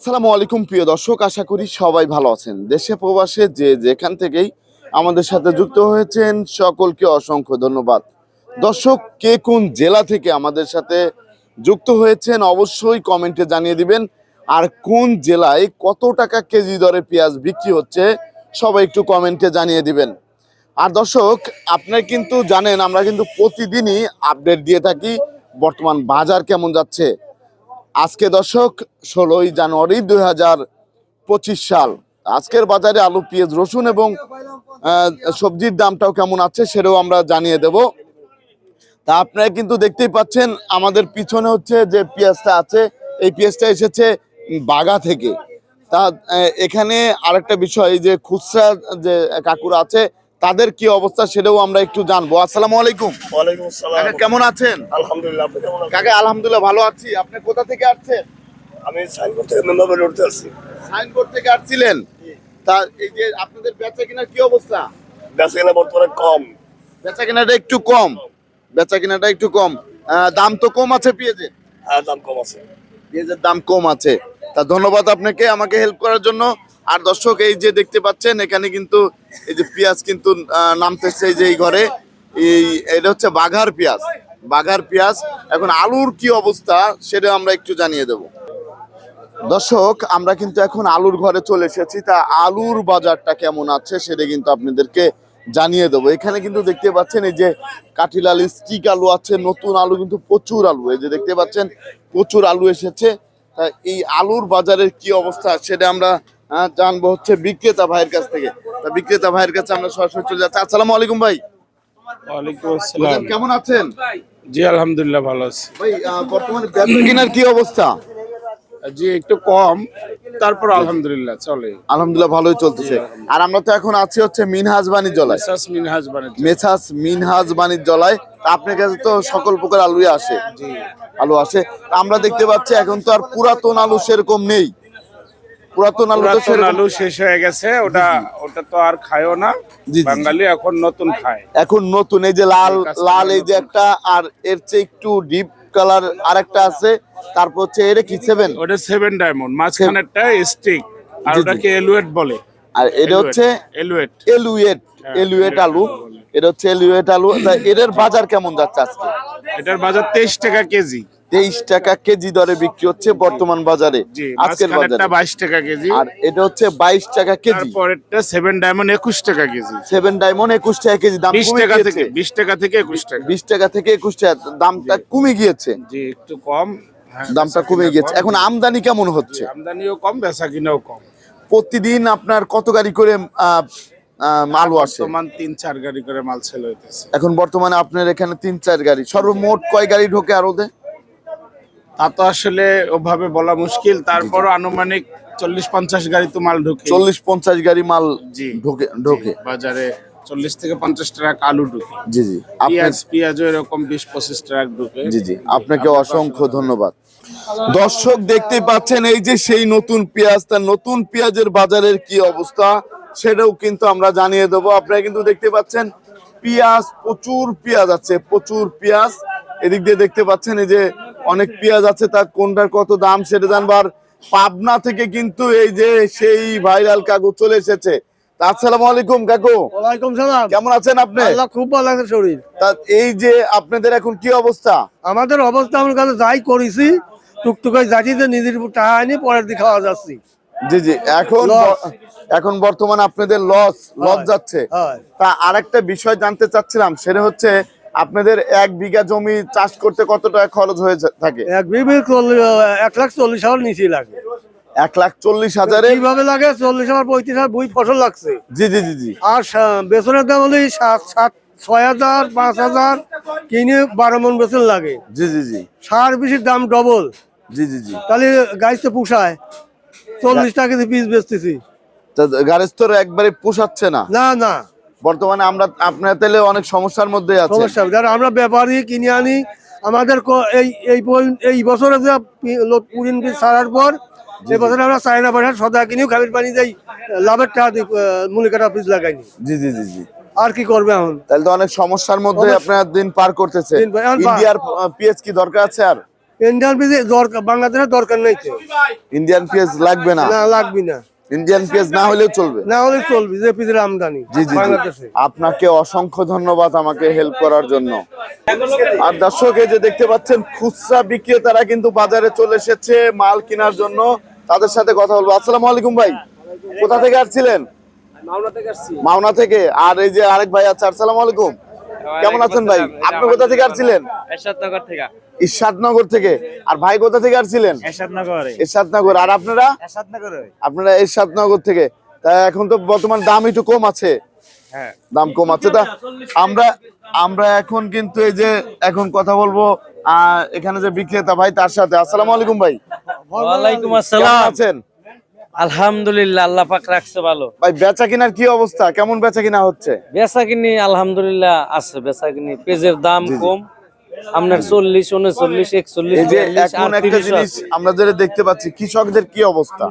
আসসালামু আলাইকুম, প্রিয় দর্শক। আশা করি সবাই ভালো আছেন। দেশে প্রবাসে যে যেখান থেকেই আমাদের সাথে যুক্ত হয়েছেন, সকলকে অসংখ্য ধন্যবাদ। দর্শক, কে কোন জেলা থেকে আমাদের সাথে যুক্ত হয়েছেন, অবশ্যই কমেন্টে জানিয়ে দিবেন। আর কোন জেলায় কত টাকা কেজি দরে পেঁয়াজ বিক্রি হচ্ছে, সবাই একটু কমেন্টে জানিয়ে দিবেন। আর দর্শক, আপনারা কিন্তু জানেন, আমরা কিন্তু প্রতিদিনই আপডেট দিয়ে থাকি। বর্তমান বাজার কেমন যাচ্ছে আজকে দর্শক, ষোলোই জানুয়ারি দুই হাজার পঁচিশ সাল। আজকের বাজারে আলু, পেঁয়াজ, রসুন এবং সবজির দামটাও কেমন আছে সেটাও আমরা জানিয়ে দেব। তা আপনারা কিন্তু দেখতেই পাচ্ছেন, আমাদের পিছনে হচ্ছে যে পেঁয়াজটা আছে, এই পেঁয়াজটা এসেছে বাগা থেকে। তা এখানে আরেকটা বিষয় যে খুচরা যে কাকুরা আছে তাদের কি অবস্থা সেটাও আমরা একটু জানব। আসসালামু আলাইকুম। ওয়ালাইকুম আসসালাম। কাকা কেমন আছেন? আলহামদুলিল্লাহ আপনি কেমন আছেন? কাকা আলহামদুলিল্লাহ ভালো আছি। আপনি কোথা থেকে আসছেন? আমি সাইনবোর্ড থেকে মেম্বার উঠতে আসছি। সাইনবোর্ড থেকে আসছিলেন? তা এই যে আপনাদের বেচা কেনার কি অবস্থা? বেচা কেনা বর্তমানে কম। বেচা কেনাটা একটু কম। বেচা কেনাটা একটু কম। দাম তো কম আছে পেঁয়াজের। হ্যাঁ দাম কম আছে। পেঁয়াজের দাম কম আছে। তা ধন্যবাদ আপনাকে। আমাকে হেল্প করার জন্য আর দর্শক, এই যে দেখতে পাচ্ছেন, এখানে কিন্তু এই যে পেঁয়াজ কিন্তু নামতেছে যে এই ঘরে। এই, এটা হচ্ছে বাঘার পেঁয়াজ বাঘার পেঁয়াজ। এখন আলুর কি অবস্থা, সেটা আমরা একটু জানিয়ে দেব। দর্শক, আমরা কিন্তু এখন আলুর ঘরে চলে এসেছি। তা আলুর বাজারটা কেমন আছে, সেটা কিন্তু আপনাদেরকে জানিয়ে দেবো। এখানে কিন্তু দেখতে পাচ্ছেন, এই যে কাঠিলাল স্টিক আলু আছে, নতুন আলু কিন্তু প্রচুর আলু। এই যে দেখতে পাচ্ছেন, প্রচুর আলু এসেছে। তা এই আলুর বাজারের কি অবস্থা, সেটা আমরা জানব হচ্ছে বিক্রেতা ভাইয়ের কাছ থেকে। তা বিক্রেতা ভাইয়ের কাছে আমরা সরাসরি চলে যাচ্ছি। আসসালামু আলাইকুম ভাই। ওয়ালাইকুম আসসালাম। কেমন আছেন? জি আলহামদুলিল্লাহ ভালো আছি। ভাই বর্তমানে বেচা কেনার কি অবস্থা? জি একটু কম তারপর আলহামদুলিল্লাহ চলে। আলহামদুলিল্লাহ ভালোই চলতেছে। আর আমরা তো এখন আছি হচ্ছে মিনহাজ বাণিজ্যালয়। মেসাস মিনহাজ বাণিজ্য মেছাস মিনহাজ বাণিজ্যালয়। তা আপনার কাছে তো সকল প্রকার আলুই আসে। জি। আলু আসে। আমরা দেখতে পাচ্ছি এখন তো আর পুরাতন আলু সেরকম নেই। পুরাতন আলু পুরাতন আলু শেষ হয়ে গেছে ওটা ওটা তো আর খায়ও না। বাঙালি এখন নতুন খায়। এখন নতুন এই যে লাল লাল এই যে একটা আর এর চেয়ে একটু ডিপ কালার আরেকটা আছে তারপর হচ্ছে এর কি সেভেন ওটা সেভেন ডায়মন্ড মাঝখানেরটা স্টিক আর। ওটাকে এলুয়েট বলে। আর এটা হচ্ছে এলুয়েট এলুয়েট এলুয়েট আলু। এটা হচ্ছে এলুয়েট আলু। এর বাজার কেমন যাচ্ছে আজকে? এটার বাজার তেইশ টাকা কেজি। তেইশ টাকা কেজি দরে বিক্রি হচ্ছে বর্তমান বাজারে আজকের বাজারে। বাইশ টাকা কেজি। আর এটা হচ্ছে বাইশ টাকা কেজি। পরেরটা সেভেন ডায়মন্ড একুশ টাকা কেজি। সেভেন ডায়মন্ড একুশ টাকা কেজি দাম বিশ টাকা থেকে বিশ টাকা থেকে একুশ টাকা। বিশ টাকা থেকে একুশ টাকা দামটা কমে গিয়েছে। জি একটু কম। হ্যাঁ, দামটা কমে গিয়েছে। এখন আমদানি কেমন হচ্ছে? আমদানিও কম বেচা কিনাও কম। প্রতিদিন আপনার কত গাড়ি করে আহ, আহ, মাল আসে? বর্তমান তিন চার গাড়ি করে মাল সেল হইতেছে। এখন বর্তমানে আপনার এখানে তিন চার গাড়ি। সর্বমোট কয় গাড়ি ঢোকে আর ওদের তা তো আসলে ওভাবে বলা মুশকিল। তারপরও আনুমানিক চল্লিশ পঞ্চাশ গাড়ি তো মাল ঢুকে। চল্লিশ পঞ্চাশ গাড়ি মাল জি ঢোকে ঢোকে। বাজারে চল্লিশ থেকে পঞ্চাশ ট্রাক আলু ঢুকে। জি জি। পেঁয়াজ পেঁয়াজও এরকম বিশ পঁচিশ ট্রাক ঢুকে। জি জি। আপনাকে অসংখ্য ধন্যবাদ। দর্শক দেখতে পাচ্ছেন এই যে সেই নতুন পেঁয়াজ তার নতুন পেঁয়াজের বাজারের কি অবস্থা সেটাও কিন্তু আমরা জানিয়ে দেবো। আপনারা কিন্তু দেখতে পাচ্ছেন পেঁয়াজ প্রচুর পেঁয়াজ আছে প্রচুর পেঁয়াজ। এদিক দিয়ে দেখতে পাচ্ছেন এই যে অনেক পেঁয়াজ আছে তার কোনটার কত দাম সেটা জানবার পাবনা থেকে কিন্তু এই যে সেই ভাইরাল কাকু চলে এসেছে। আসসালামু আলাইকুম কাকু। ওয়ালাইকুম সালাম। কেমন আছেন আপনি? আল্লাহ খুব ভালো লাগছে শরীর। তা এই যে আপনাদের এখন কি অবস্থা? আমাদের অবস্থা আমার কাছে যাই করেছি টুকটুকাই নিজের উপর টাকা আনি পরের দিকে খাওয়া যাচ্ছি। জি জি এখন এখন বর্তমানে আপনাদের লস লস যাচ্ছে। তা আরেকটা বিষয় জানতে চাচ্ছিলাম সেটা হচ্ছে আপনাদের এক বিঘা জমি চাষ করতে কত টাকা খরচ হয়ে থাকে? এক চল্লিশ এক লাখ চল্লিশ হাজার নিচে লাগে। এক লাখ চল্লিশ হাজারে? কীভাবে লাগে? চল্লিশ হাজার পঁয়ত্রিশ হাজার বই ফসল লাগছে। জি জি জি জি। আর বেতনের দাম হলে সাত সাত ছয় হাজার পাঁচ হাজার কিনে বারো মন বেতন লাগে। জি জি জি। সার বেশির দাম ডবল। জি জি জি। তাহলে গাছ তো পুষায়। চল্লিশ টাকা পিস বেচতেছি। তা গাড়ির তো একবারে পোষাচ্ছে না। না না। বর্তমানে আমরা আপনার তাহলে অনেক সমস্যার মধ্যে আছে। সমস্যা যারা আমরা ব্যাপারী কিনে আনি আমাদের এই এই বছরে যে পুরিন বীজ ছাড়ার পর এই বছরে আমরা চায়না পাঠার সদা কিনেও খাবির পানি দেই লাভের টাকা লাগাইনি জি জি জি জি। আর কি করবে এখন? তাহলে তো অনেক সমস্যার মধ্যে আপনার দিন পার করতেছে। ইন্ডিয়ার পিএস কি দরকার আছে আর? ইন্ডিয়ান দরকার বাংলাদেশের দরকার নেই তো। ইন্ডিয়ান পেঁয়াজ লাগবে না? না লাগবে না। ইন্ডিয়ান পেঁয়াজ না হলেও চলবে। না হলে চলবে যে আমদানি জি জি জি। আপনাকে অসংখ্য ধন্যবাদ আমাকে হেল্প করার জন্য। আর দর্শক এই যে দেখতে পাচ্ছেন খুচরা বিক্রেতারা কিন্তু বাজারে চলে এসেছে মাল কেনার জন্য। তাদের সাথে কথা বলব। আসসালামু আলাইকুম ভাই কোথা থেকে আসছিলেন? মাওনা থেকে। আর এই যে আরেক ভাই আছে আসসালামু আলাইকুম। কেমন আছেন ভাই? আপনি কোথা থেকে আসছিলেন? এরশাদনগর থেকে। ইরশাদনগর থেকে। আর ভাই কোথা থেকে আসছিলেন? এরশাদনগরে। ইরশাদনগর আর আপনারা? এরশাদনগরে। আপনারা ইরশাদনগর থেকে। তা এখন তো বর্তমান দাম একটু কম আছে। হ্যাঁ। দাম কম আছে। তা আমরা আমরা এখন কিন্তু এই যে এখন কথা বলব আহ, এখানে যে বিক্রেতা ভাই তার সাথে। আসসালামু আলাইকুম ভাই। ওয়ালাইকুম কেমন আসসালাম আছেন? আলহামদুলিল্লাহ আল্লাহ পাক রাখছে ভালো। ভাই বেচা কিনার কি অবস্থা? কেমন বেচা কিনা হচ্ছে? বেচা কিনি আলহামদুলিল্লাহ আছে বেচা কিনি পেঁয়াজের দাম কম। আপনার চল্লিশ উনচল্লিশ একচল্লিশ এখন একটা জিনিস আমরা যেটা দেখতে পাচ্ছি কৃষকদের কি অবস্থা?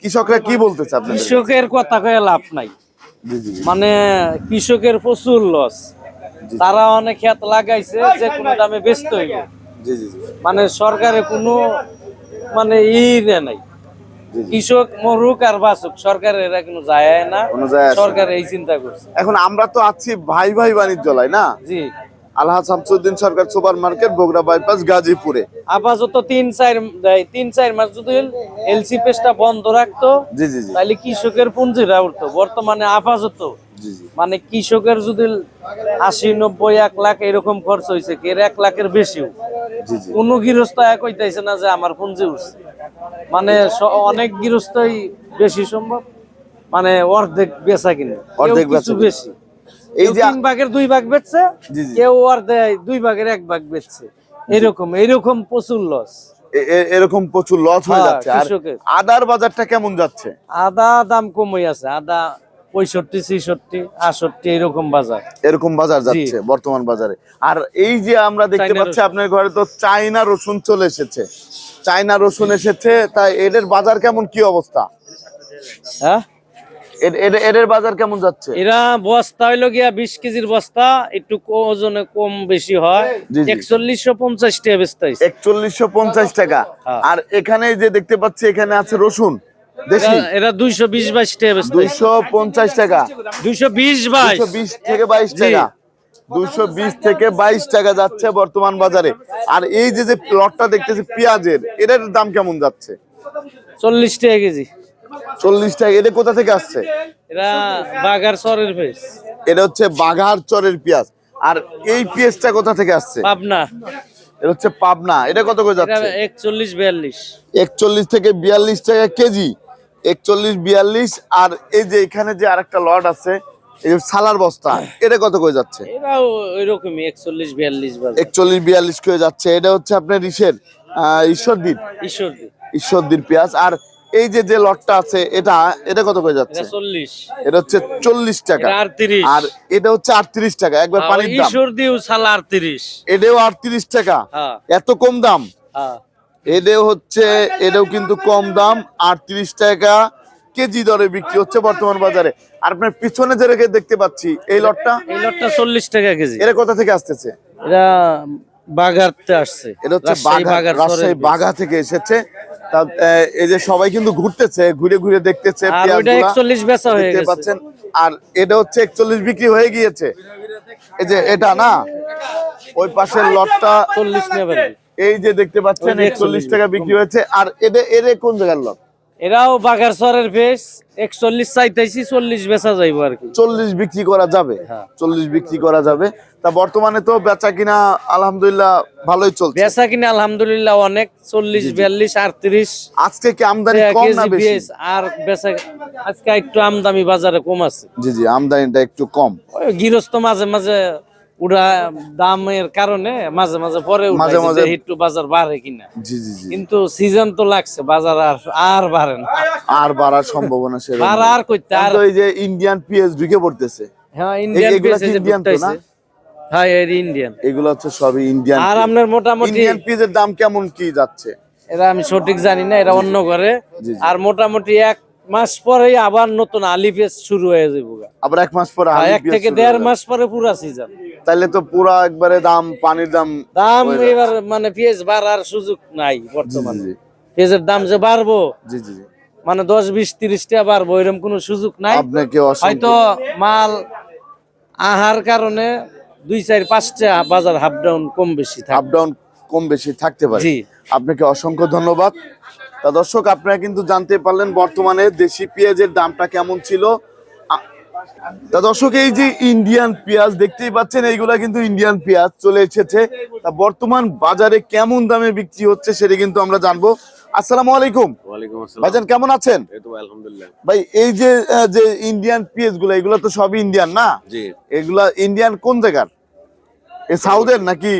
কৃষকরা কি বলতেছে আপনাদের? কৃষকের কথা কয়ে লাভ নাই। মানে কৃষকের প্রচুর লস। তারা অনেক খেত লাগাইছে যে কোনো দামে ব্যস্ত হইব মানে সরকারে কোনো মানে ই নাই। কৃষক মরুক আর বাসুক সরকার এরা কোনো যায় না। সরকার এই চিন্তা করছে। এখন আমরা তো আছি ভাই ভাই বাণিজ্যলায় না? জি। Shamsuddin Sarkar super market Bogura bypass গাজীপুরে। আপাতত তিন চার তিন চার মাস যদি এলসি বন্ধ রাখতো জি জি। তাহলে কৃষকের পুঞ্জিরা উঠতো। বর্তমানে আপাতত মানে কৃষকের যদি আশি নব্বই এক লাখ এরকম খরচ হয়েছে কি এর এক লাখের বেশিও? কোনো গৃহস্থ এক হইতেছে না যে আমার পুঞ্জি উঠছে। মানে অনেক গৃহস্থই বেশি সম্ভব মানে অর্ধেক বেচা কিনে। অর্ধেক কিছু বেশি। এই যে তিন ভাগের দুই ভাগ বেচছে জি, জি। কেউ অর্ধেক দুই ভাগের এক ভাগ বেচছে। এরকম এরকম প্রচুর লস এ- এ- এরকম প্রচুর লস হয়ে যাচ্ছে। আর কৃষকের। আদার বাজারটা কেমন যাচ্ছে? আদা দাম কমই আছে। আদা পঁয়ষট্টি ছিষট্টি আষট্টি এরকম বাজার। এরকম বাজার যাচ্ছে বর্তমান বাজারে। আর এই যে আমরা দেখতে পাচ্ছি আপনার ঘরে তো চাইনা রসুন চলে এসেছে। চাইনা রসুন এসেছে তাই এদের বাজার কেমন কি অবস্থা? হ্যাঁ? এদের বাজার কেমন যাচ্ছে? এরা বস্তা হইল গিয়া বিশ কেজির বস্তা একটু ওজনে কম বেশি হয়। একচল্লিশশো পঞ্চাশ টাকা বেচতে একচল্লিশশো পঞ্চাশ টাকা। হ্যাঁ। আর এখানে যে দেখতে পাচ্ছি এখানে আছে রসুন। দেশি? দুইশো বিশ বাইশ টাকা বেচতে দুইশো পঞ্চাশ টাকা। থেকে বাইশ জি। টাকা। দুইশো বিশ থেকে বাইশ টাকা যাচ্ছে বর্তমান বাজারে। আর এই যে যে প্লটটা দেখতেছি পেঁয়াজের এটার দাম কেমন যাচ্ছে? চল্লিশ টাকা কেজি। চল্লিশ টাকা। এটা কোথা থেকে আসছে? বাগার সরের ফেস এটা হচ্ছে বাঘার চরের পেঁয়াজ। আর এই পেঁয়াজটা কোথা থেকে আসছে? পাবনা। এটা হচ্ছে পাবনা। এটা কত করে যাচ্ছে? একচল্লিশ বিয়াল্লিশ। একচল্লিশ থেকে বিয়াল্লিশ টাকা কেজি। একচল্লিশ বিয়াল্লিশ আর এই যে এখানে যে আরেকটা লট আছে এই যে সালার বস্তা এটা কত করে যাচ্ছে? একচল্লিশ বিয়াল্লিশ একচল্লিশ বিয়াল্লিশ করে যাচ্ছে। এটা হচ্ছে আপনার ইসের ঈশ্বরদীর। ঈশ্বরদীর। পেঁয়াজ। আর এই যে যে লটটা আছে এটা এটা কত করে যাচ্ছে? চল্লিশ। এটা হচ্ছে চল্লিশ টাকা। আর এটা হচ্ছে আটত্রিশ টাকা। একবার পানির দাম। ঈশ্বরদী সাল আটত্রিশ। এটাও আটত্রিশ টাকা। হ্যাঁ। এত কম দাম। এটাও হচ্ছে এটাও কিন্তু কম দাম আটত্রিশ টাকা কেজি দরে বিক্রি হচ্ছে বর্তমান বাজারে। আর আপনার পিছনে যে রেখে দেখতে পাচ্ছি এই লটটা? এই লটটা চল্লিশ টাকা কেজি। এরা কোথা থেকে আসতেছে? এরা বাগারতে আসছে এটা হচ্ছে রাজশাহী। বাঘা থেকে এসেছে। এই যে সবাই কিন্তু ঘুরতেছে ঘুরে ঘুরে দেখতেছে দেখতে পাচ্ছেন। আর এটা হচ্ছে একচল্লিশ বিক্রি হয়ে গিয়েছে। এই যে এটা না ওই পাশের লটটা চল্লিশ নেবেন। এই যে দেখতে পাচ্ছেন একচল্লিশ টাকা বিক্রি হয়েছে। আর এদের এর কোন জায়গার লট এরাও বাগার সরের ফেস একচল্লিশ চাইতেছি চল্লিশ বেচা যাইবো আর কি। চল্লিশ বিক্রি করা যাবে? হ্যাঁ। চল্লিশ বিক্রি করা যাবে। তা বর্তমানে তো বেচা কিনা আলহামদুলিল্লাহ ভালোই চলছে। বেচা কিনা আলহামদুলিল্লাহ অনেক। চল্লিশ বিয়াল্লিশ আটত্রিশ। আজকে কি আমদানি কম না বেশি? আর বেচা আজকে একটু আমদানি বাজারে কম আছে। জি জি আমদানিটা একটু কম। গৃহস্থ মাঝে মাঝে উড়া দামের কারণে মাঝে মাঝে পরে মাঝে মাঝে একটু বাজার বাড়ে কিনা। জি জি জি। কিন্তু সিজন তো লাগছে বাজার আর আর বাড়ে না। আর বাড়ার সম্ভাবনা সেরকম। আর। আর কইতে আর এখন যে ইন্ডিয়ান পিএস ঢুকে পড়তেছে। হ্যাঁ ইন্ডিয়ান যে ইন্ডিয়ান তো না? হ্যাঁ এর ইন্ডিয়ান এগুলো হচ্ছে সবই ইন্ডিয়ান আর আপনার মোটামুটি ইন্ডিয়ান পিএস এর দাম কেমন কি যাচ্ছে? এরা আমি সঠিক জানি না এরা অন্য করে। আর মোটামুটি এক মাস পরে আবার নতুন আলি পেজ শুরু হয়ে যাব আবার এক মাস পরে এক থেকে দেড় মাস পরে পুরা সিজন তাইলে তো পুরা একবারে দাম পানির দাম দাম এবার মানে পেঁয়াজ বাড়ার সুযোগ নাই বর্তমানে। পেঁয়াজের দাম যে বাড়বো জি জি মানে দশ বিশ তিরিশ টাকা বাড়বো এরকম কোনো সুযোগ নাই। আপনাকে হয়তো মাল আহার কারণে দুই চার পাঁচটা বাজার হাফ ডাউন কম বেশি থাকে। ডাউন কম বেশি থাকতে পারে। আপনাকে অসংখ্য ধন্যবাদ। তা দর্শক আপনারা কিন্তু জানতে পারলেন বর্তমানে দেশি পেঁয়াজের দামটা কেমন ছিল। তা দর্শক এই যে ইন্ডিয়ান পেঁয়াজ দেখতেই পাচ্ছেন এইগুলা কিন্তু ইন্ডিয়ান পেঁয়াজ চলে এসেছে। তা বর্তমান বাজারে কেমন দামে বিক্রি হচ্ছে সেটা কিন্তু আমরা জানব। আসসালামু আলাইকুম। ভাইজান কেমন আছেন? ভাই এই যে যে ইন্ডিয়ান পেঁয়াজগুলো এগুলো তো সবই ইন্ডিয়ান না? এগুলা ইন্ডিয়ান কোন জায়গার? এ নাকি?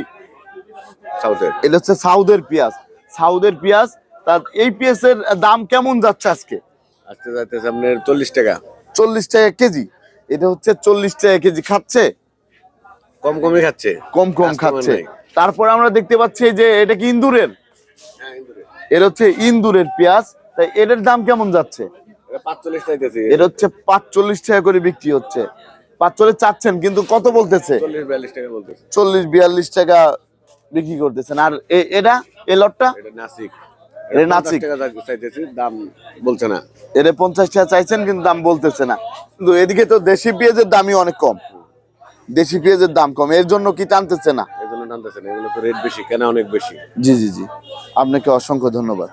এটা হচ্ছে সাউথের পেঁয়াজ। সাউথের পেঁয়াজ তার এই পেঁয়াজের দাম কেমন যাচ্ছে আজকে? আজকে যাইতেছে আপনার চল্লিশ টাকা। চল্লিশ টাকা কেজি। এটা হচ্ছে চল্লিশ টাকা কেজি খাচ্ছে? কম কমই খাচ্ছে। কম কম খাচ্ছে। তারপরে আমরা দেখতে পাচ্ছি যে এটা কি ইন্দুরের? হ্যাঁ। এটা হচ্ছে ইন্দুরের পেঁয়াজ। তাই এটার দাম কেমন যাচ্ছে? এটা হচ্ছে পাঁচচল্লিশ টাকা করে বিক্রি হচ্ছে। পাঁচচল্লিশ চাচ্ছেন কিন্তু কত বলতেছে? চল্লিশ বিয়াল্লিশ টাকা বিক্রি করতেছেন। আর এ- এটা এ লটটা? নাসিক। এটা চাইতেছি দাম বলছে না। এটা পঞ্চাশ টাকা চাইছেন কিন্তু দাম বলতেছে না। কিন্তু এদিকে তো দেশি পেঁয়াজের দামই অনেক কম। দেশি পেঁয়াজের দাম কম। এর জন্য কি টানতেছে না? এর জন্য টানতেছে না এগুলো তো রেট বেশি কেনা অনেক বেশি। জি জি জি। আপনাকে অসংখ্য ধন্যবাদ।